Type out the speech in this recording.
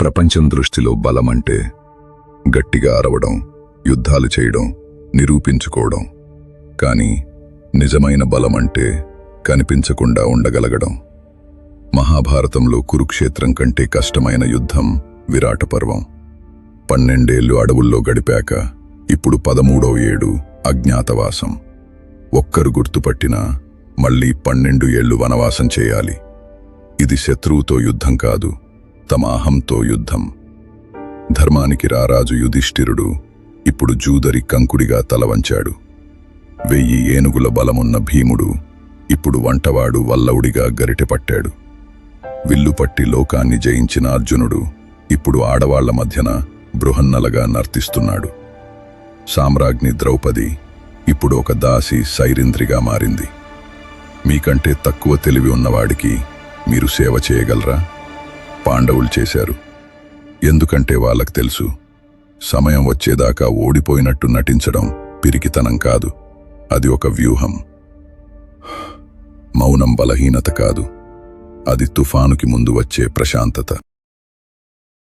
ప్రపంచం దృష్టిలో బలమంటే గట్టిగా అరవడం యుద్ధాలు చేయడం నిరూపించుకోవడం. కానీ నిజమైన బలమంటే కనిపించకుండా ఉండగలగడం. మహాభారతంలో కురుక్షేత్రం కంటే కష్టమైన యుద్ధం విరాట పర్వం. పన్నెండేళ్ళు అడవుల్లో గడిపాక ఇప్పుడు పదమూడో ఏడు అజ్ఞాతవాసం. ఒక్కరు గుర్తుపట్టినా మళ్ళీ పన్నెండు ఏళ్ళు వనవాసం చేయాలి. ఇది శత్రువుతో యుద్ధం కాదు. తమ అహంతో యుద్ధం. ధర్మానికి రారాజు యుధిష్ఠిరుడు ఇప్పుడు జూదరి కంకుడిగా తలవంచాడు. వెయ్యి ఏనుగుల బలమున్న భీముడు ఇప్పుడు వంటవాడు వల్లవుడిగా గరిటెపట్టాడు. విల్లు పట్టి లోకాన్ని జయించిన అర్జునుడు ఇప్పుడు ఆడవాళ్ళ మధ్యన బృహన్నలగా నర్తిస్తున్నాడు. సామ్రాజ్ఞి ద్రౌపది ఇప్పుడు ఒక దాసి సైరింద్రిగా మారింది. మీకంటే తక్కువ తెలివి ఉన్నవాడికి మీరు సేవ చేయగలరా? పాండవులు చేశారు. ఎందుకంటే వాళ్ళకు తెలుసు సమయం వచ్చేదాకా ఓడిపోయినట్టు నటించడం పిరికితనం కాదు. అది ఒక వ్యూహం. మౌనం బలహీనత కాదు. అది తుఫానుకి ముందు వచ్చే ప్రశాంతత.